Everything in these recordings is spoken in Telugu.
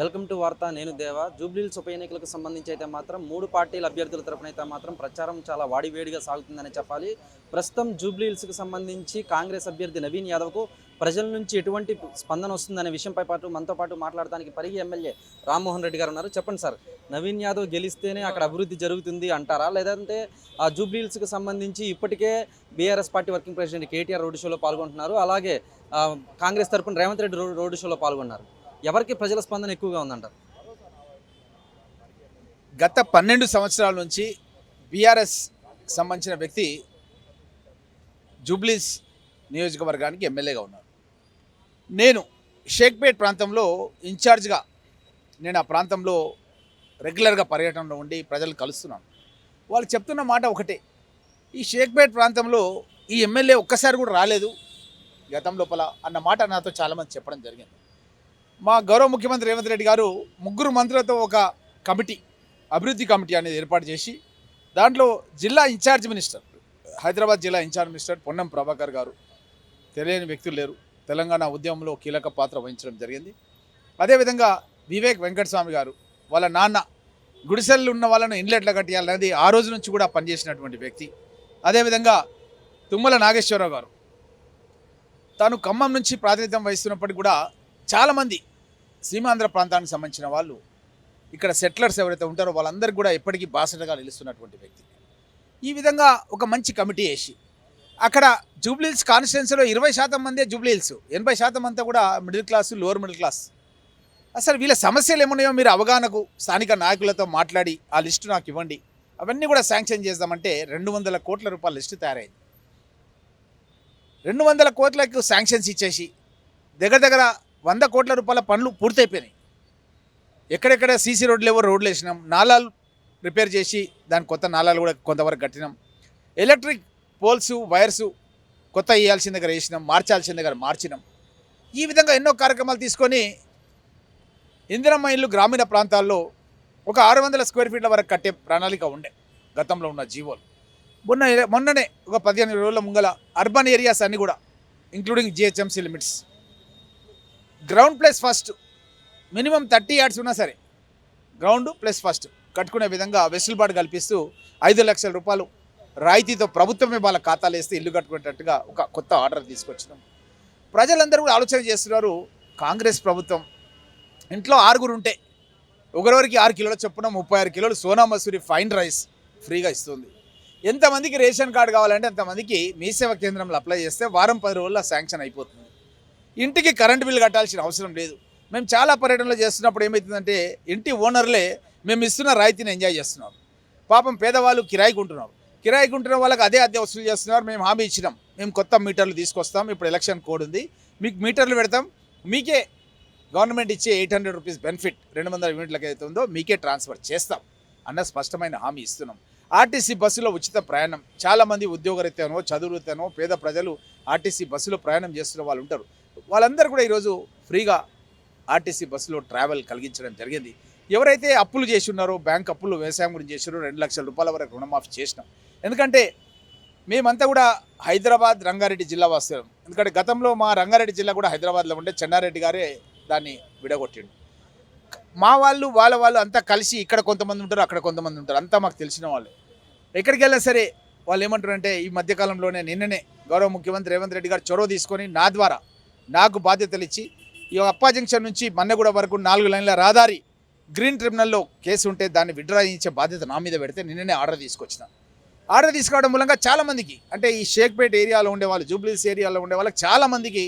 వెల్కమ్ టు వార్త నేను దేవా. జూబ్లీల్స్ ఉప ఎన్నికలకు సంబంధించి అయితే మాత్రం మూడు పార్టీల అభ్యర్థుల తరపున అయితే మాత్రం ప్రచారం చాలా వాడివేడిగా సాగుతుందని చెప్పాలి. ప్రస్తుతం జూబ్లీహిల్స్కి సంబంధించి కాంగ్రెస్ అభ్యర్థి నవీన్ యాదవ్కు ప్రజల నుంచి ఎటువంటి స్పందన వస్తుందనే విషయంపై పాటు మనతో పాటు మాట్లాడడానికి పరిగి ఎమ్మెల్యే రామ్మోహన్ రెడ్డి గారు ఉన్నారు. చెప్పండి సార్ నవీన్ యాదవ్ గెలిస్తేనే అక్కడ అభివృద్ధి జరుగుతుంది అంటారా? లేదంటే ఆ జూబ్లీహిల్స్కి సంబంధించి ఇప్పటికే BRS party working president KTR road షోలో పాల్గొంటున్నారు. అలాగే కాంగ్రెస్ తరపున రేవంత్ రెడ్డి రోడ్ షోలో పాల్గొన్నారు. ఎవరికి ప్రజల స్పందన ఎక్కువగా ఉందంటారు? గత పన్నెండు సంవత్సరాల నుంచి బీఆర్ఎస్ సంబంధించిన వ్యక్తి జూబ్లీస్ నియోజకవర్గానికి ఎమ్మెల్యేగా ఉన్నారు. నేను షేక్పేట్ ప్రాంతంలో ఇన్ఛార్జ్గా నేను ఆ ప్రాంతంలో రెగ్యులర్గా పర్యటనలో ఉండి ప్రజలు కలుస్తున్నాను. వాళ్ళు చెప్తున్న మాట ఒకటే. ఈ షేక్పేట్ ప్రాంతంలో ఈ ఎమ్మెల్యే ఒక్కసారి కూడా రాలేదు గతం లోపల అన్న మాట నాతో చాలామంది చెప్పడం జరిగింది. మా గౌరవ ముఖ్యమంత్రి రేవంత్ రెడ్డి గారు ముగ్గురు మంత్రులతో ఒక కమిటీ అభివృద్ధి కమిటీ అనేది ఏర్పాటు చేసి దాంట్లో జిల్లా ఇన్ఛార్జ్ మినిస్టర్ హైదరాబాద్ జిల్లా ఇన్ఛార్జ్ మినిస్టర్ పొన్నం ప్రభాకర్ గారు తెలియని వ్యక్తులు లేరు. తెలంగాణ ఉద్యమంలో కీలక పాత్ర వహించడం జరిగింది. అదేవిధంగా వివేక్ వెంకటస్వామి గారు వాళ్ళ నాన్న గుడిసెల్లో ఉన్న వాళ్ళను ఇండ్లు కట్టియాలనేది ఆ రోజు నుంచి కూడా పనిచేసినటువంటి వ్యక్తి. అదేవిధంగా తుమ్మల నాగేశ్వరరావు గారు తాను ఖమ్మం నుంచి ప్రాతినిధ్యం వహిస్తున్నప్పటికీ కూడా చాలామంది సీమాంధ్ర ప్రాంతానికి సంబంధించిన వాళ్ళు ఇక్కడ సెటిలర్స్ ఎవరైతే ఉంటారో వాళ్ళందరికీ కూడా ఎప్పటికీ బాసటగా నిలుస్తున్నటువంటి వ్యక్తి. ఈ విధంగా ఒక మంచి కమిటీ వేసి అక్కడ జూబ్లీహిల్స్ కాన్స్టిట్యున్సీలో ఇరవై శాతం మందే జూబ్లీహిల్స్ ఎనభై శాతం అంతా కూడా middle class lower middle class. అసలు వీళ్ళ సమస్యలు ఏమున్నాయో మీరు అవగాహనకు స్థానిక నాయకులతో మాట్లాడి ఆ లిస్టు నాకు ఇవ్వండి. అవన్నీ కూడా శాంక్షన్ చేద్దామంటే రెండు వందల కోట్ల రూపాయల లిస్టు తయారైంది. రెండు వందల కోట్లకు శాంక్షన్స్ ఇచ్చేసి దగ్గర దగ్గర వంద కోట్ల రూపాయల పనులు పూర్తయిపోయినాయి. ఎక్కడెక్కడ సీసీ రోడ్లు ఏవో రోడ్లు వేసినాం. నాలాలు రిపేర్ చేసి దాని కొత్త నాలాలు కూడా కొంతవరకు కట్టినాం. ఎలక్ట్రిక్ పోల్స్ వైర్స్ కొత్త వేయాల్సిన దగ్గర వేసినాం. మార్చాల్సిన దగ్గర మార్చినాం. ఈ విధంగా ఎన్నో కార్యక్రమాలు తీసుకొని ఇందిరమ్మ ఇల్లు గ్రామీణ ప్రాంతాల్లో ఒక ఆరు వందల స్క్వేర్ ఫీట్ల వరకు కట్టే ప్రణాళిక ఉండే గతంలో ఉన్న జీవోలు. మొన్న మొన్ననే ఒక పదిహేను రోజుల ముంగల అర్బన్ ఏరియాస్ అన్నీ కూడా including GHMC limits ground plus first minimum thirty yards ఉన్నా సరే గ్రౌండ్ ప్లస్ ఫస్ట్ కట్టుకునే విధంగా వెసులుబాటు కల్పిస్తూ ఐదు లక్షల రూపాయలు రాయితీతో ప్రభుత్వమే వాళ్ళ ఖాతాలు వేస్తే ఇల్లు కట్టుకునేటట్టుగా ఒక కొత్త ఆర్డర్ తీసుకొచ్చినాం. ప్రజలందరూ కూడా ఆలోచన చేస్తున్నారు కాంగ్రెస్ ప్రభుత్వం ఇంట్లో ఆరుగురు ఉంటే ఒకరివరికి ఆరు కిలోల చొప్పున ముప్పై ఆరు కిలోలు సోనా మసూరి ఫైన్ రైస్ ఫ్రీగా ఇస్తుంది. ఎంతమందికి రేషన్ కార్డు కావాలంటే అంతమందికి మీ సేవ కేంద్రంలో అప్లై చేస్తే వారం పది రోజుల్లో శాంక్షన్ అయిపోతుంది. ఇంటికి కరెంటు బిల్లు కట్టాల్సిన అవసరం లేదు. మేము చాలా పర్యటనలు చేస్తున్నప్పుడు ఏమవుతుందంటే ఇంటి ఓనర్లే మేము ఇస్తున్న రాయితీని ఎంజాయ్ చేస్తున్నారు. పాపం పేదవాళ్ళు కిరాయికి ఉంటున్నారు కిరాయికి ఉంటున్న వాళ్ళకి అదే అద్దె వసూలు చేస్తున్నారు. మేము హామీ ఇచ్చినాం. మేము కొత్త మీటర్లు తీసుకొస్తాం. ఇప్పుడు ఎలక్షన్ కోడ్ ఉంది. మీకు మీటర్లు పెడతాం. మీకే గవర్నమెంట్ ఇచ్చే ఎయిట్ హండ్రెడ్ రూపీస్ బెనిఫిట్ రెండు వందల యూనిట్లకి అయితే ఉందో మీకే ట్రాన్స్ఫర్ చేస్తాం అన్న స్పష్టమైన హామీ ఇస్తున్నాం. ఆర్టీసీ బస్సులో ఉచిత ప్రయాణం. చాలామంది ఉద్యోగరీత్యానో చదువురీత్యానో పేద ప్రజలు ఆర్టీసీ బస్సులో ప్రయాణం చేస్తున్న వాళ్ళు ఉంటారు. వాళ్ళందరూ కూడా ఈరోజు ఫ్రీగా ఆర్టీసీ బస్సులో ట్రావెల్ కలిగించడం జరిగింది. ఎవరైతే అప్పులు చేసి ఉన్నారో బ్యాంక్ అప్పులు వ్యవసాయం గురించి చేసారో రెండు లక్షల రూపాయల వరకు రుణమాఫీ చేసినాం. ఎందుకంటే మేమంతా కూడా హైదరాబాద్ రంగారెడ్డి జిల్లా వస్తాం ఎందుకంటే గతంలో మా రంగారెడ్డి జిల్లా కూడా హైదరాబాద్లో ఉండే చెన్నారెడ్డి గారే దాన్ని విడగొట్టిండు. మా వాళ్ళు వాళ్ళ వాళ్ళు అంతా కలిసి ఇక్కడ కొంతమంది ఉంటారు అక్కడ కొంతమంది ఉంటారు. అంతా మాకు తెలిసిన వాళ్ళు. ఎక్కడికి వెళ్ళినా సరే వాళ్ళు ఏమంటారంటే ఈ మధ్యకాలంలోనే నిన్ననే గౌరవ ముఖ్యమంత్రి రేవంత్ రెడ్డి గారు చొరవ తీసుకొని నా ద్వారా నాకు బాధ్యతలు ఇచ్చి ఈ అప్పా జంక్షన్ నుంచి మన్నెగూడ వరకు నాలుగు లైన్ల రహదారి గ్రీన్ ట్రిబ్యునల్లో కేసు ఉంటే దాన్ని విడ్రా చేయించే బాధ్యత నా మీద పెడితే నిన్ననే ఆర్డర్ తీసుకొచ్చిన. ఆర్డర్ తీసుకురావడం మూలంగా చాలామందికి అంటే ఈ షేక్పేట్ ఏరియాలో ఉండే వాళ్ళు జూబ్లీస్ ఏరియాలో ఉండే వాళ్ళకి చాలామందికి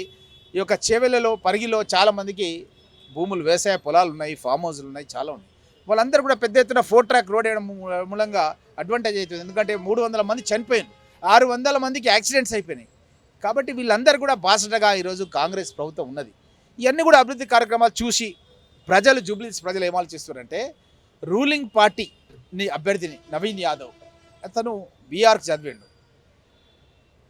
ఈ యొక్క చెవెలలో పరిగిలో చాలామందికి భూములు వ్యవసాయ పొలాలు ఉన్నాయి ఫామ్ హౌస్లు ఉన్నాయి చాలా ఉన్నాయి. వాళ్ళందరూ కూడా పెద్ద ఎత్తున ఫోర్ ట్రాక్ రోడ్ వేయడం మూలంగా అడ్వాంటేజ్ అవుతుంది. ఎందుకంటే మూడు వందల మంది చనిపోయింది ఆరు వందల మందికి యాక్సిడెంట్స్ అయిపోయినాయి. కాబట్టి వీళ్ళందరూ కూడా బాసటగా ఈరోజు కాంగ్రెస్ ప్రభుత్వం ఉన్నది. ఇవన్నీ కూడా అభివృద్ధి కార్యక్రమాలు చూసి ప్రజలు జూబ్లీస్ ప్రజలు ఏం ఆలోచిస్తున్నారంటే రూలింగ్ పార్టీని అభ్యర్థిని నవీన్ యాదవ్ అతను బీఆర్కి చదివాడు.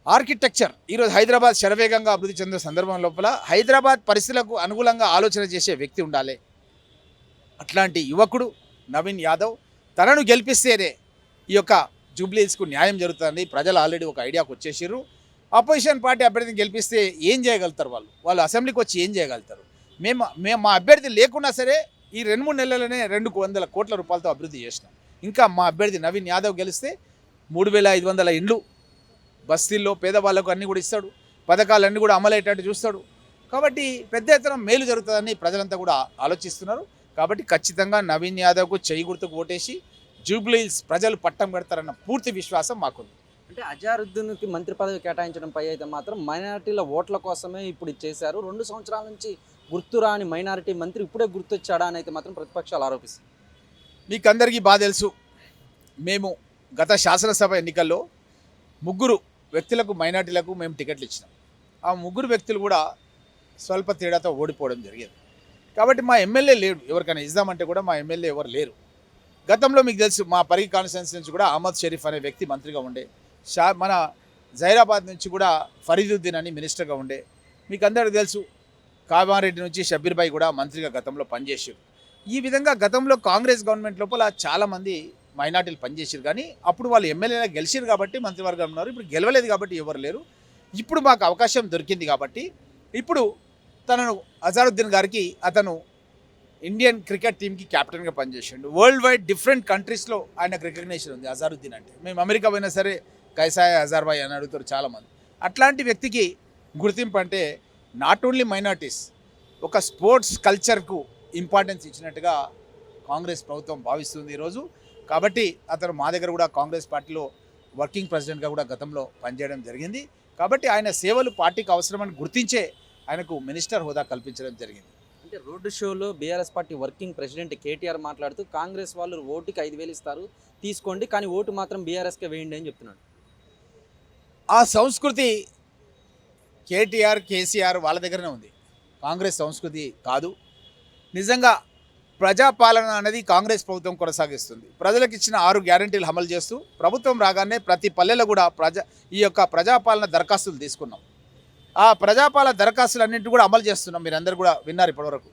ఆర్కిటెక్చర్ ఈరోజు హైదరాబాద్ శరవేగంగా అభివృద్ధి చెందిన సందర్భం లోపల హైదరాబాద్ పరిస్థితులకు అనుగుణంగా ఆలోచన చేసే వ్యక్తి ఉండాలి. అట్లాంటి యువకుడు నవీన్ యాదవ్ తనను గెలిపిస్తేనే ఈ యొక్క జూబ్లీస్కు న్యాయం జరుగుతుంది ప్రజలు ఆల్రెడీ ఒక ఐడియాకు వచ్చేసారు అపోజిషన్ పార్టీ అభ్యర్థిని గెలిపిస్తే ఏం చేయగలుగుతారు వాళ్ళు? వాళ్ళు అసెంబ్లీకి వచ్చి ఏం చేయగలుగుతారు? మేము మేము మా అభ్యర్థి లేకున్నా సరే ఈ రెండు మూడు నెలలనే రెండు వందల కోట్ల రూపాయలతో అభివృద్ధి చేసినాం. ఇంకా మా అభ్యర్థి నవీన్ యాదవ్ గెలిస్తే మూడు వేల ఐదు వందల ఇండ్లు బస్తీల్లో పేదవాళ్ళకు అన్నీ కూడా ఇస్తాడు పథకాలన్నీ కూడా అమలయ్యేటట్టు చూస్తాడు. కాబట్టి పెద్ద ఎత్తున మేలు జరుగుతుందని ప్రజలంతా కూడా ఆలోచిస్తున్నారు. కాబట్టి ఖచ్చితంగా నవీన్ యాదవ్కు చేయి గుర్తుకు ఓటేసి జూబ్లీహిల్స్ ప్రజలు పట్టం పెడతారన్న పూర్తి విశ్వాసం మాకుంది. అంటే అజారుద్దీన్కి మంత్రి పదవి కేటాయించడంపై అయితే మాత్రం మైనారిటీల ఓట్ల కోసమే ఇప్పుడు చేశారు. రెండు సంవత్సరాల నుంచి గుర్తురాని మైనారిటీ మంత్రి ఇప్పుడే గుర్తొచ్చాడా అని అయితే మాత్రం ప్రతిపక్షాలు ఆరోపిస్తుంది మీకు అందరికీ బాగా తెలుసు మేము గత శాసనసభ ఎన్నికల్లో ముగ్గురు వ్యక్తులకు మైనార్టీలకు మేము టికెట్లు ఇచ్చినాం. ఆ ముగ్గురు వ్యక్తులు కూడా స్వల్ప తేడాతో ఓడిపోవడం జరిగేది. కాబట్టి మా ఎమ్మెల్యే లేడు ఎవరికైనా ఇద్దామంటే కూడా మా ఎమ్మెల్యే ఎవరు లేరు. గతంలో మీకు తెలుసు మా పరి కాన్స్టిట్యున్సీ నుంచి కూడా అహ్మద్ షరీఫ్ అనే వ్యక్తి మంత్రిగా ఉండే షా మన జైరాబాద్ నుంచి కూడా ఫరీదుద్దీన్ అని మినిస్టర్గా ఉండే. మీకు అందరికీ తెలుసు కామారెడ్డి నుంచి షబ్బీర్బాయ్ కూడా మంత్రిగా గతంలో పనిచేసారు ఈ విధంగా గతంలో కాంగ్రెస్ గవర్నమెంట్ లోపల చాలామంది మైనార్టీలు పనిచేసారు కానీ అప్పుడు వాళ్ళు ఎమ్మెల్యేలా గెలిచారు కాబట్టి మంత్రివర్గం ఉన్నారు. ఇప్పుడు గెలవలేదు కాబట్టి ఎవరు లేరు. ఇప్పుడు మాకు అవకాశం దొరికింది కాబట్టి ఇప్పుడు తనను అజారుద్దీన్ గారికి అతను ఇండియన్ క్రికెట్ టీంకి కెప్టెన్గా పనిచేసిండు. వరల్డ్ వైడ్ డిఫరెంట్ కంట్రీస్లో ఆయనకు రికగ్నేషన్ ఉంది అజారుద్దీన్ అంటే. మేము అమెరికా పోయినా సరే కైసాయ్ హజార్బాయ్ అని అడుగుతారు చాలామంది. అట్లాంటి వ్యక్తికి గుర్తింపు అంటే నాట్ ఓన్లీ మైనార్టీస్ ఒక స్పోర్ట్స్ కల్చర్కు ఇంపార్టెన్స్ ఇచ్చినట్టుగా కాంగ్రెస్ ప్రభుత్వం భావిస్తుంది ఈరోజు. కాబట్టి అతను మా దగ్గర కూడా కాంగ్రెస్ పార్టీలో వర్కింగ్ ప్రెసిడెంట్గా కూడా గతంలో పనిచేయడం జరిగింది. కాబట్టి ఆయన సేవలు పార్టీకి అవసరమని గుర్తించే ఆయనకు మినిస్టర్ హోదా కల్పించడం జరిగింది. అంటే రోడ్డు షోలో BRS party working president KTR మాట్లాడుతూ కాంగ్రెస్ వాళ్ళు ఓటుకి ఐదు వేలు ఇస్తారు తీసుకోండి కానీ ఓటు మాత్రం బీఆర్ఎస్కే వేయండి అని చెప్తున్నాడు. ఆ సంస్కృతి కేటీఆర్ కేసీఆర్ వాళ్ళ దగ్గరనే ఉంది. కాంగ్రెస్ సంస్కృతి కాదు. నిజంగా ప్రజాపాలన అనేది కాంగ్రెస్ ప్రభుత్వం కొనసాగిస్తుంది. ప్రజలకు ఇచ్చిన ఆరు గ్యారంటీలు అమలు చేస్తూ ప్రభుత్వం రాగానే ప్రతి పల్లెలో కూడా ప్రజా ఈ యొక్క ప్రజాపాలన దరఖాస్తులు తీసుకున్నాం. ఆ ప్రజాపాలన దరఖాస్తులు కూడా అమలు చేస్తున్నాం. మీరు కూడా విన్నారు ఇప్పటివరకు.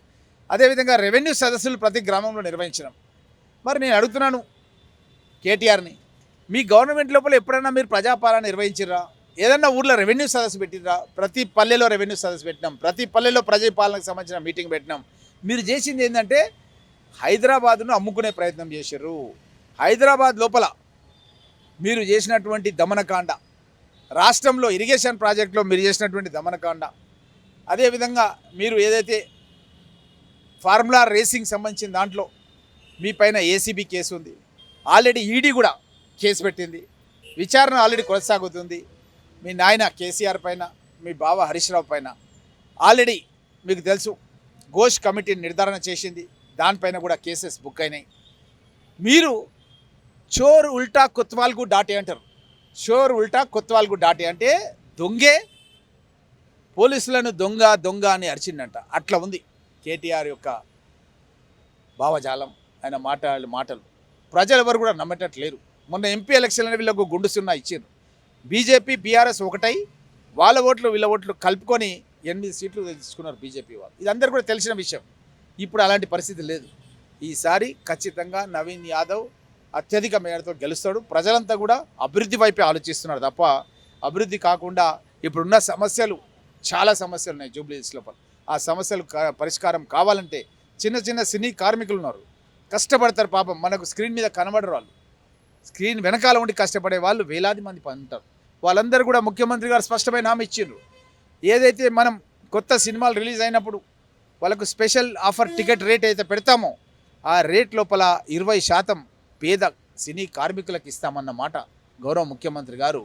అదేవిధంగా రెవెన్యూ సదస్సులు ప్రతి గ్రామంలో నిర్వహించినాం. మరి నేను అడుగుతున్నాను కేటీఆర్ని మీ గవర్నమెంట్ లోపల ఎప్పుడైనా మీరు ప్రజాపాలన నిర్వహించిర్రా? ఏదన్నా ఊర్లో రెవెన్యూ సదస్సు పెట్టినరా ప్రతి పల్లెలో రెవెన్యూ సదస్సు పెట్టినాం. ప్రతి పల్లెలో ప్రజాపాలనకు సంబంధించిన మీటింగ్ పెట్టినాం. మీరు చేసింది ఏంటంటే హైదరాబాద్ను అమ్ముకునే ప్రయత్నం చేశారు హైదరాబాద్ లోపల మీరు చేసినటువంటి దమనకాండ రాష్ట్రంలో ఇరిగేషన్ ప్రాజెక్టులో మీరు చేసినటువంటి దమనకాండ అదేవిధంగా మీరు ఏదైతే ఫార్ములా రేసింగ్ సంబంధించిన దాంట్లో మీ పైన ఏసీబీ కేసు ఉంది. ఆల్రెడీ ఈడీ కూడా కేసు పెట్టింది. విచారణ ఆల్రెడీ కొనసాగుతుంది. మీ నాయన కేసీఆర్ పైన మీ బావ హరీష్ రావు పైన ఆల్రెడీ మీకు తెలుసు ఘోష్ కమిటీ నిర్ధారణ చేసింది. దానిపైన కూడా కేసెస్ బుక్ అయినాయి. మీరు చోర్ ఉల్టా కొత్వాల్గు డాటే అంటారు. చోర్ ఉల్టా కొత్వాల్గు డాటే అంటే దొంగే పోలీసులను దొంగ దొంగ అని అరిచిందంట. అట్లా ఉంది కేటీఆర్ యొక్క భావజాలం. ఆయన మాట్లాడే మాటలు. ప్రజలు ఎవరు కూడా నమ్మేటట్టు లేరు. మొన్న ఎంపీ ఎలక్షన్ అనేవి వీళ్ళకు గుండు సున్నా ఇచ్చారు బీజేపీ బీఆర్ఎస్ ఒకటై వాళ్ళ ఓట్లు వీళ్ళ ఓట్లు కలుపుకొని ఎనిమిది సీట్లు తీసుకున్నారు బీజేపీ వాళ్ళు. ఇది అందరు కూడా తెలిసిన విషయం. ఇప్పుడు అలాంటి పరిస్థితి లేదు. ఈసారి ఖచ్చితంగా నవీన్ యాదవ్ అత్యధిక మేరతో గెలుస్తాడు. ప్రజలంతా కూడా అభివృద్ధి వైపే ఆలోచిస్తున్నారు తప్ప అభివృద్ధి కాకుండా ఇప్పుడున్న సమస్యలు చాలా సమస్యలు ఉన్నాయి జూబ్లీస్ లోపల. ఆ సమస్యలు పరిష్కారం కావాలంటే చిన్న చిన్న సినీ కార్మికులు ఉన్నారు కష్టపడతారు పాపం. మనకు స్క్రీన్ మీద కనబడరు వాళ్ళు. స్క్రీన్ వెనకాల ఉండి కష్టపడే వాళ్ళు వేలాది మంది ఉంటారు వాళ్ళందరూ కూడా ముఖ్యమంత్రి గారు స్పష్టమైన హామీ ఇచ్చిండ్రు. ఏదైతే మనం కొత్త సినిమాలు రిలీజ్ అయినప్పుడు వాళ్ళకు స్పెషల్ ఆఫర్ టికెట్ రేట్ అయితే పెడతామో ఆ రేట్ లోపల ఇరవై శాతం పేద సినీ కార్మికులకు ఇస్తామన్న మాట గౌరవ ముఖ్యమంత్రి గారు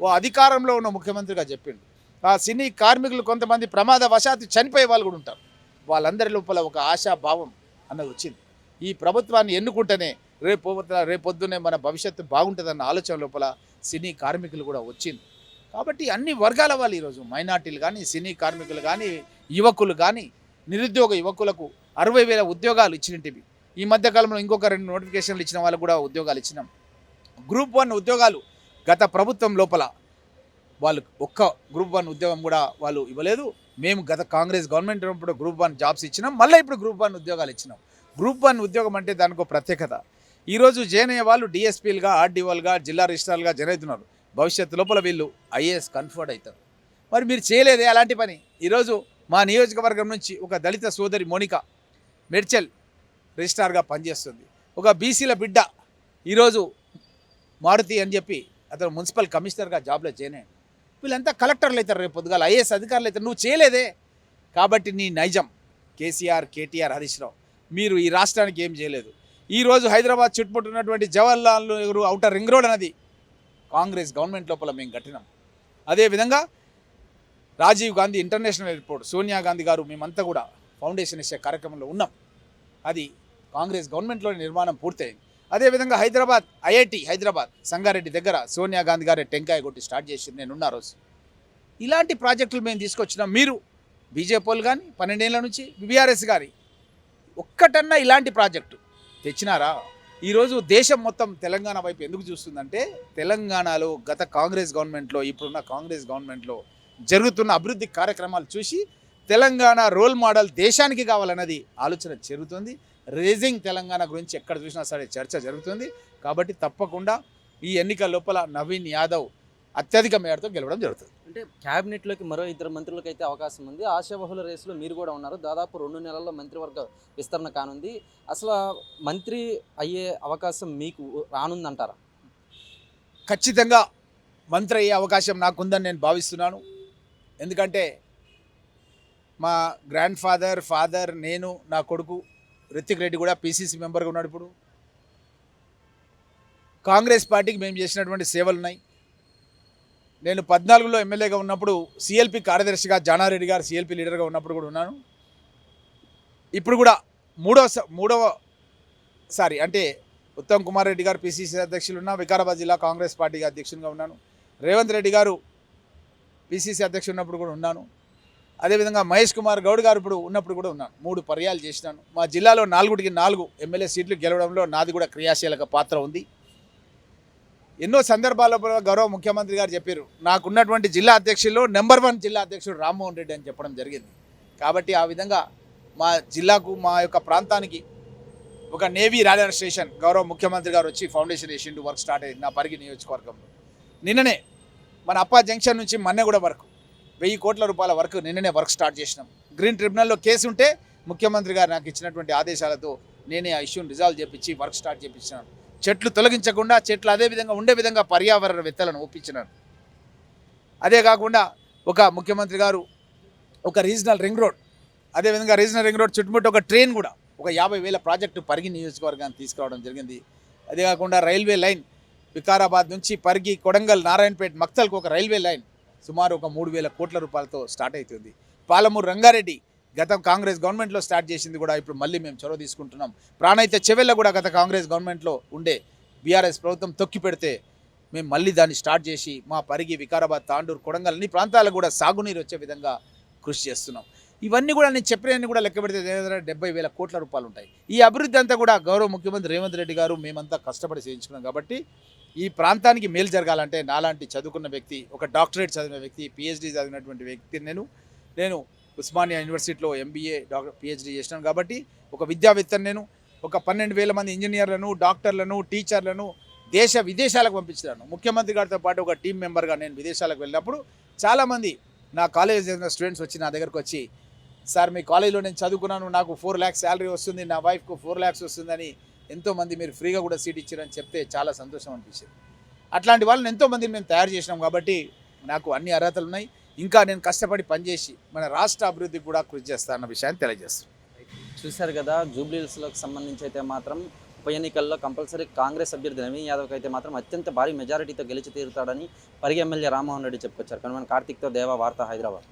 ఓ అధికారంలో ఉన్న ముఖ్యమంత్రిగా చెప్పిండు. ఆ సినీ కార్మికులు కొంతమంది ప్రమాద వశాత్తు చనిపోయే వాళ్ళు కూడా ఉంటారు. వాళ్ళందరి లోపల ఒక ఆశాభావం అన్నది వచ్చింది. ఈ ప్రభుత్వాన్ని ఎన్నుకుంటేనే రేపు రేపొద్దునే మన భవిష్యత్తు బాగుంటుందన్న ఆలోచన లోపల సినీ కార్మికులు కూడా వచ్చింది. కాబట్టి అన్ని వర్గాల వాళ్ళు ఈరోజు మైనార్టీలు కానీ సినీ కార్మికులు కానీ యువకులు కానీ నిరుద్యోగ యువకులకు అరవై వేల ఉద్యోగాలు ఇచ్చినవి ఈ మధ్యకాలంలో ఇంకొక రెండు నోటిఫికేషన్లు ఇచ్చిన వాళ్ళకు కూడా ఉద్యోగాలు ఇచ్చినాం. గ్రూప్ వన్ ఉద్యోగాలు గత ప్రభుత్వం లోపల వాళ్ళు ఒక్క గ్రూప్ వన్ ఉద్యోగం కూడా వాళ్ళు ఇవ్వలేదు. మేము గత కాంగ్రెస్ గవర్నమెంట్ ఉన్నప్పుడు గ్రూప్ వన్ జాబ్స్ ఇచ్చినాం. మళ్ళీ ఇప్పుడు గ్రూప్ వన్ ఉద్యోగాలు ఇచ్చినాం. గ్రూప్ వన్ ఉద్యోగం అంటే దానికి ప్రత్యేకత. ఈరోజు జాయిన్ అయ్యే వాళ్ళు డిఎస్పీలుగా ఆర్డీఓలుగా జిల్లా రిజిస్ట్రార్లుగా జాయిన్ అవుతున్నారు భవిష్యత్తు లోపల వీళ్ళు ఐఏఎస్ కన్ఫర్ట్ అవుతారు మరి మీరు చేయలేదే అలాంటి పని? ఈరోజు మా నియోజకవర్గం నుంచి ఒక దళిత సోదరి మోనిక మెడ్చల్ రిజిస్ట్రార్గా పనిచేస్తుంది. ఒక బీసీల బిడ్డ ఈరోజు మారుతి అని చెప్పి అతను మున్సిపల్ కమిషనర్గా జాబ్లో జాయిన్ వీళ్ళంతా కలెక్టర్లు అవుతారు రేపు పొద్దుగాల ఐఏఎస్ అధికారులు అవుతారు నువ్వు చేయలేదే? కాబట్టి నీ నైజం కేసీఆర్ కేటీఆర్ హరీష్ రావు మీరు ఈ రాష్ట్రానికి ఏం చేయలేదు. ఈరోజు Hyderabad చుట్టుముట్టున్నటువంటి Jawaharlal Nehru outer ring road అనేది కాంగ్రెస్ గవర్నమెంట్ లోపల మేము కట్టినాం. అదేవిధంగా రాజీవ్ గాంధీ ఇంటర్నేషనల్ ఎయిర్పోర్ట్ సోనియా గాంధీ గారు మేమంతా కూడా ఫౌండేషన్ ఇచ్చే కార్యక్రమంలో ఉన్నాం. అది కాంగ్రెస్ గవర్నమెంట్లో నిర్మాణం పూర్తయింది. అదేవిధంగా హైదరాబాద్ ఐఐటి హైదరాబాద్ సంగారెడ్డి దగ్గర సోనియా గాంధీ గారి టెంకాయ కొట్టి స్టార్ట్ చేసి నేనున్న రోజు. ఇలాంటి ప్రాజెక్టులు మేము తీసుకొచ్చినాం మీరు బీజేపీలు కానీ పన్నెండేళ్ళ నుంచి బీఆర్ఎస్ గారి ఒక్కటన్నా ఇలాంటి ప్రాజెక్టు. తెచ్చినారా? ఈరోజు దేశం మొత్తం తెలంగాణ వైపు ఎందుకు చూస్తుందంటే తెలంగాణలో గత కాంగ్రెస్ గవర్నమెంట్లో ఇప్పుడున్న కాంగ్రెస్ గవర్నమెంట్లో జరుగుతున్న అభివృద్ధి కార్యక్రమాలు చూసి తెలంగాణ రోల్ మోడల్ దేశానికి కావాలన్నది ఆలోచన జరుగుతుంది రేజింగ్ తెలంగాణ గురించి ఎక్కడ చూసినా సరే చర్చ జరుగుతుంది. కాబట్టి తప్పకుండా ఈ ఎన్నికల లోపల నవీన్ యాదవ్ అత్యధిక మేరతో గెలవడం జరుగుతుంది. అంటే క్యాబినెట్లోకి మరో ఇద్దరు మంత్రులకు అయితే అవకాశం ఉంది. ఆశాబహుల రేసులో మీరు కూడా ఉన్నారు. దాదాపు రెండు నెలల్లో మంత్రివర్గ విస్తరణ కానుంది. అసలు మంత్రి అయ్యే అవకాశం మీకు రానుందంటారా? ఖచ్చితంగా మంత్రి అయ్యే అవకాశం నాకుందని నేను భావిస్తున్నాను. ఎందుకంటే మా గ్రాండ్ ఫాదర్ ఫాదర్ నేను నా కొడుకు రితిక్ రెడ్డి కూడా పీసీసీ మెంబర్గా ఉన్నాడు ఇప్పుడు. కాంగ్రెస్ పార్టీకి మేము చేసినటువంటి సేవలు ఉన్నాయి నేను పద్నాలుగులో ఎమ్మెల్యేగా ఉన్నప్పుడు సిఎల్పి కార్యదర్శిగా జానారెడ్డి గారు సిఎల్పి లీడర్గా ఉన్నప్పుడు కూడా ఉన్నాను. ఇప్పుడు కూడా మూడవ స- మూడవ సారి అంటే ఉత్తమ్ కుమార్ రెడ్డి గారు పిసిసి అధ్యక్షులు ఉన్నా వికారాబాద్ జిల్లా కాంగ్రెస్ పార్టీకి అధ్యక్షునిగా ఉన్నాను. రేవంత్ రెడ్డి గారు పిసిసి అధ్యక్షుడు ఉన్నప్పుడు కూడా ఉన్నాను. అదేవిధంగా మహేష్ కుమార్ గౌడ్ గారు ఇప్పుడు ఉన్నప్పుడు కూడా ఉన్నాను. మూడు పర్యాలు చేసినాను. మా జిల్లాలో నాలుగుటికి నాలుగు ఎమ్మెల్యే సీట్లు గెలవడంలో నాది కూడా క్రియాశీలక పాత్ర ఉంది. ఎన్నో సందర్భాల్లో గౌరవ ముఖ్యమంత్రి గారు చెప్పారు నాకున్నటువంటి జిల్లా అధ్యక్షుల్లో నెంబర్ వన్ జిల్లా అధ్యక్షుడు రామ్మోహన్ రెడ్డి అని చెప్పడం జరిగింది. కాబట్టి ఆ విధంగా మా జిల్లాకు మా యొక్క ప్రాంతానికి ఒక నేవీ రాడార్ స్టేషన్ గౌరవ ముఖ్యమంత్రి గారు వచ్చి ఫౌండేషన్ వేసిండు వర్క్ స్టార్ట్ అయింది నా పరిగి నియోజకవర్గంలో. నిన్ననే మన అప్పా జంక్షన్ నుంచి మన్నెగూడ వరకు వెయ్యి కోట్ల రూపాయల వర్క్ నిన్ననే వర్క్ స్టార్ట్ చేసినాం. గ్రీన్ ట్రిబ్యునల్లో కేసు ఉంటే ముఖ్యమంత్రి గారు నాకు ఇచ్చినటువంటి ఆదేశాలతో నేనే ఆ ఇష్యూని రిజాల్వ్ చేపించి వర్క్ స్టార్ట్ చేపించినాను. చెట్లు తొలగించకుండా చెట్లు అదే విధంగా ఉండే విధంగా పర్యావరణ వెత్తలను ఒప్పించినారు. అదే కాకుండా ఒక ముఖ్యమంత్రి గారు ఒక రీజనల్ రింగ్ రోడ్ అదేవిధంగా రీజనల్ రింగ్ రోడ్ చుట్టుముట్టు ఒక ట్రైన్ కూడా ఒక యాభై వేల ప్రాజెక్టు పరిగి నియోజకవర్గాన్ని తీసుకురావడం జరిగింది. అదే కాకుండా రైల్వే లైన్ వికారాబాద్ నుంచి పరిగి కొడంగల్ నారాయణపేట మక్తల్కు ఒక రైల్వే లైన్ సుమారు ఒక మూడు వేల కోట్ల రూపాయలతో స్టార్ట్ అవుతుంది. పాలమూరు రంగారెడ్డి గత కాంగ్రెస్ గవర్నమెంట్లో స్టార్ట్ చేసింది కూడా ఇప్పుడు మళ్ళీ మేము చొరవ తీసుకుంటున్నాం. ప్రాణైతే చెవెళ్ళ కూడా గత కాంగ్రెస్ గవర్నమెంట్లో ఉండే బీఆర్ఎస్ ప్రభుత్వం తొక్కి పెడితే మేము మళ్ళీ దాన్ని స్టార్ట్ చేసి మా పరిగి వికారాబాద్ తాండూరు కొడంగల్ అన్ని ప్రాంతాలకు కూడా సాగునీరు వచ్చే విధంగా కృషి చేస్తున్నాం. ఇవన్నీ కూడా నేను చెప్పినవన్నీ కూడా లెక్క పెడితే డెబ్బై వేల కోట్ల రూపాయలు ఉంటాయి. ఈ అభివృద్ధి అంతా కూడా గౌరవ ముఖ్యమంత్రి రేవంత్ రెడ్డి గారు మేమంతా కష్టపడి చేయించుకున్నాం కాబట్టి ఈ ప్రాంతానికి మేలు జరగాలంటే నాలాంటి చదువుకున్న వ్యక్తి ఒక డాక్టరేట్ చదివిన వ్యక్తి పిహెచ్డి చదివినటువంటి వ్యక్తి నేను నేను ఉస్మానియా యూనివర్సిటీలో ఎంబీఏ డాక్టర్ పిహెచ్డి చేసినాను కాబట్టి ఒక విద్యావేత్తను నేను ఒక పన్నెండు వేల మంది ఇంజనీర్లను డాక్టర్లను టీచర్లను దేశ విదేశాలకు పంపించాను ముఖ్యమంత్రి గారితో పాటు ఒక టీం మెంబర్గా నేను విదేశాలకు వెళ్ళినప్పుడు చాలామంది నా కాలేజ్ చదివిన స్టూడెంట్స్ వచ్చి నా దగ్గరకు వచ్చి సార్ మీ కాలేజీలో నేను చదువుకున్నాను నాకు ఫోర్ ల్యాక్స్ శాలరీ వస్తుంది నా వైఫ్కు ఫోర్ ల్యాక్స్ వస్తుందని ఎంతోమంది మీరు ఫ్రీగా కూడా సీట్ ఇచ్చారని చెప్తే చాలా సంతోషం అనిపించింది. అట్లాంటి వాళ్ళని ఎంతోమందిని మేము తయారు చేసినాం కాబట్టి నాకు అన్ని అర్హతలు ఉన్నాయి. ఇంకా నేను కష్టపడి పనిచేసి మన రాష్ట్ర అభివృద్ధికి కూడా కృషి చేస్తానన్న విషయాన్ని తెలియజేస్తాను చూశారు కదా జూబ్లీహిల్స్లకు సంబంధించి అయితే మాత్రం ఉప ఎన్నికల్లో కంపల్సరీ కాంగ్రెస్ అభ్యర్థి నవీన్ యాదవ్కి అయితే మాత్రం అత్యంత భారీ మెజారిటీతో గెలిచి తీరుతాడని పరిగి ఎమ్మెల్యే రామ్మోహన్ రెడ్డి చెప్పుకొచ్చారు. కానీ మన కార్తీక్తో దేవా వార్త హైదరాబాద్.